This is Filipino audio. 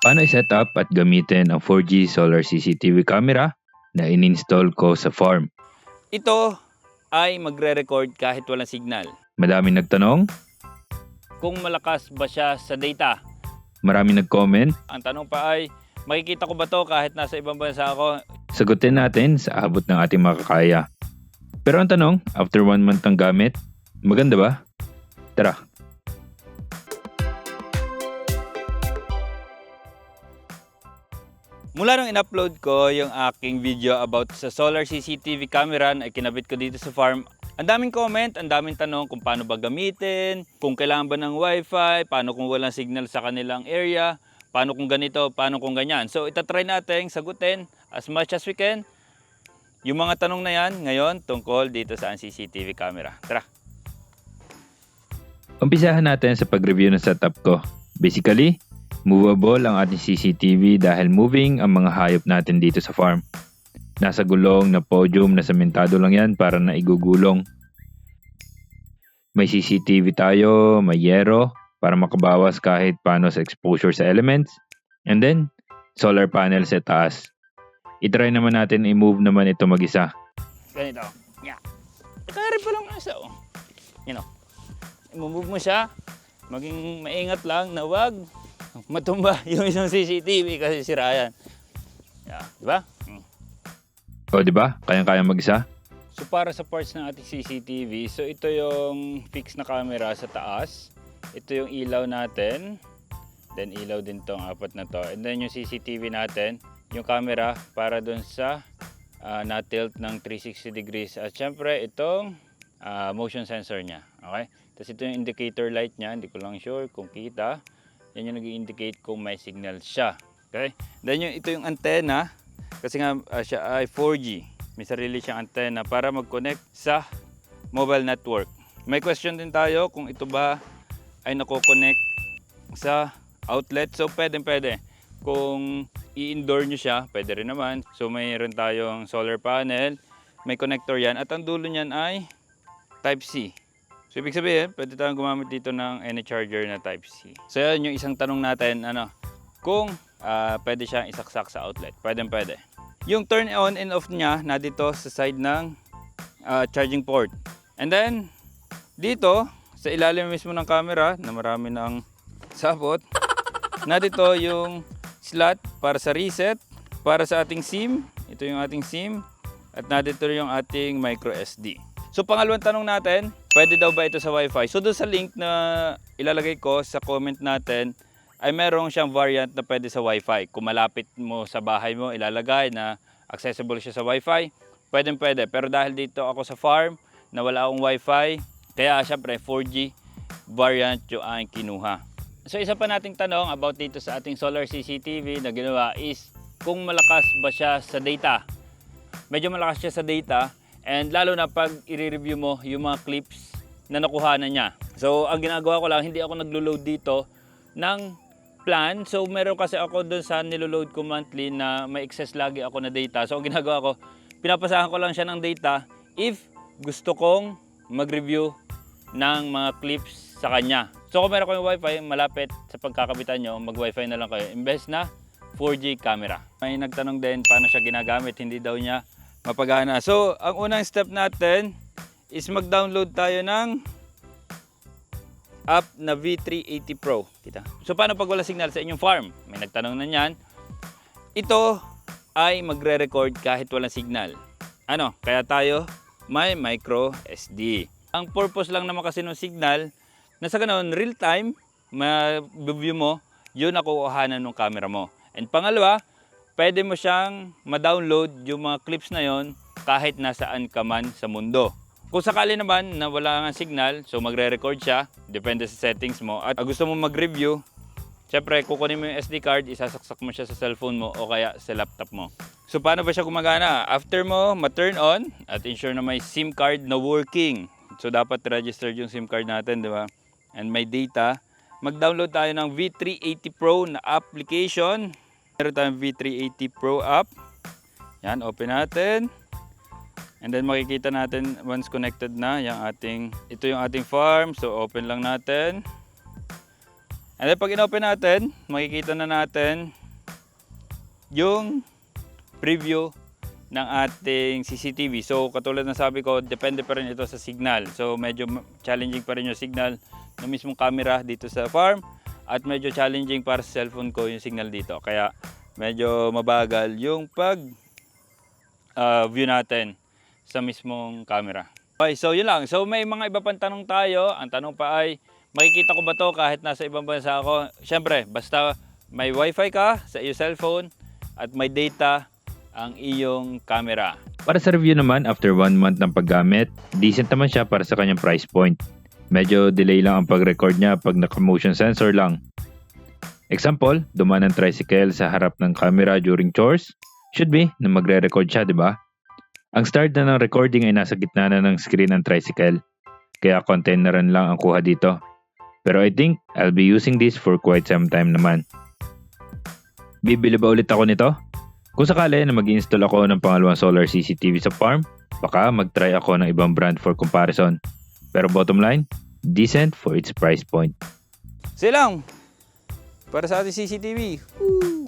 Paano i-set up at gamitin ang 4G solar CCTV camera na in-install ko sa farm? Ito ay magre-record kahit walang signal. Madaming nagtanong, Kung malakas ba siya sa data? maraming nag-comment, Ang tanong pa ay, makikita ko ba to kahit nasa ibang bansa ako? sagutin natin sa abot ng ating makakaya. Pero ang tanong, after one month ng gamit, maganda ba? Tara, Mula nung in-upload ko yung aking video about sa solar CCTV camera na ikinabit ko dito sa farm, ang daming comment, ang daming tanong kung paano ba gamitin, kung kailangan ba ng wifi, paano kung walang signal sa kanilang area, paano kung ganito, paano kung ganyan. So itatry natin sagutin as much as we can yung mga tanong na yan ngayon tungkol dito sa CCTV camera. Tara! umpisahan natin sa pag-review ng setup ko. Basically, movable ang ating CCTV dahil moving ang mga hayop natin dito sa farm. Nasa gulong na podium na sementado lang yan para na igugulong. May CCTV tayo, may yero para makabawas kahit paano sa exposure sa elements. And then, solar panel sa taas. I-try naman natin i-move naman ito mag-isa. Ganito. Yeah. Kaya pa lang isa, oh. You know. I-move mo siya. Maging maingat lang na wag matumba yung isang CCTV kasi sira yan. Yeah. Diba? Mm. O, di ba? Kayang-kaya mag-isa? So para sa parts ng ating CCTV, so ito yung fixed na camera sa taas. Ito yung ilaw natin. Then ilaw din tong apat na to. And then yung CCTV natin, yung camera para dun sa ah, na-tilt ng 360 degrees. At syempre itong ah, motion sensor niya. Okay? Tapos ito yung indicator light niya. Hindi ko lang sure kung kita. Yan yung nag-indicate kung may signal siya. Okay? Then yung, ito yung antenna. Kasi nga ah, siya ay 4G. May sarili siyang antenna para mag-connect sa mobile network. May question din tayo kung ito ba ay nako-connect sa outlet. So pwede pwede. Kung i-indoor nyo siya, pwede rin naman. So mayroon tayong solar panel, may connector yan at ang dulo niyan ay Type-C. So ibig sabihin, pwede tayong gumamit dito ng any charger na Type-C. So yan yung isang tanong natin, ano, kung ah, pwede siyang isaksak sa outlet. Pwede pwede. Yung turn on and off niya na dito sa side ng ah, charging port. And then, dito, sa ilalim mismo ng camera, na marami ng sabot, na dito yung slot para sa reset, para sa ating SIM, ito yung ating SIM, at na dito yung ating micro SD. So pangalawang tanong natin, pwede daw ba ito sa Wi-Fi? So doon sa link na ilalagay ko sa comment natin, ay merong siyang variant na pwede sa Wi-Fi. Kung malapit mo sa bahay mo, ilalagay na accessible siya sa Wi-Fi, pwede pwede. Pero dahil dito ako sa farm, na wala akong Wi-Fi, kaya syempre 4G variant yung aking kinuha. So isa pa nating tanong about dito sa ating solar CCTV na ginawa is kung malakas ba siya sa data. Medyo malakas siya sa data and lalo na pag i-review mo yung mga clips na nakuha na niya. So ang ginagawa ko lang, hindi ako naglo-load dito ng plan. So meron kasi ako doon sa nilo-load ko monthly na may excess lagi ako na data. So ang ginagawa ko, pinapasahan ko lang siya ng data if gusto kong mag-review ng mga clips sa kanya. So kung meron kayong wifi malapit sa pagkakabitan nyo, mag-wifi na lang kayo. Imbes na 4G camera. May nagtanong din paano siya ginagamit, hindi daw niya mapagana. So ang unang step natin is mag-download tayo ng app na V380 Pro. Kita. So paano pag wala signal sa inyong farm? May nagtanong na niyan. Ito ay magre-record kahit walang signal. Ano? Kaya tayo may micro SD. Ang purpose lang naman kasi ng signal, na sa ganun, real time, ma-view mo, yun nakukuhanan ng camera mo. And pangalawa, pwede mo siyang ma-download yung mga clips na yon kahit nasaan ka man sa mundo. Kung sakali naman na wala nga signal, so magre-record siya, depende sa settings mo. At gusto mo mag-review, syempre kukunin mo yung SD card, isasaksak mo siya sa cellphone mo o kaya sa laptop mo. So paano ba siya gumagana? After mo ma-turn on at ensure na may SIM card na working. So dapat registered yung SIM card natin, di ba? And may data. Mag-download tayo ng V380 Pro na application. Meron tayong V380 Pro app. Yan, open natin. And then makikita natin once connected na yung ating ito yung ating farm. So open lang natin. And then pag in-open natin, makikita na natin yung preview ng ating CCTV. So katulad ng sabi ko, depende pa rin ito sa signal. So medyo challenging pa rin yung signal ng mismong camera dito sa farm at medyo challenging para sa cellphone ko yung signal dito. Kaya medyo mabagal yung pag ah, view natin sa mismong camera. Okay, so yun lang. So may mga iba pang tanong tayo. Ang tanong pa ay, makikita ko ba to kahit nasa ibang bansa ako? Siyempre, basta may wifi ka sa iyong cellphone at may data ang iyong camera. Para sa review naman, after one month ng paggamit, decent naman siya para sa kanyang price point. Medyo delay lang ang pag-record niya pag naka-motion sensor lang. Example, dumaan ng tricycle sa harap ng camera during chores. Should be na magre-record siya, di ba? Ang start na ng recording ay nasa gitna na ng screen ng tricycle. Kaya content na rin lang ang kuha dito. Pero I think I'll be using this for quite some time naman. Bibili ba ulit ako nito? Kung sakali na mag-install ako ng pangalawang solar CCTV sa farm, baka mag-try ako ng ibang brand for comparison. Pero bottom line, decent for its price point. Silang! Para sa ating CCTV. Woo!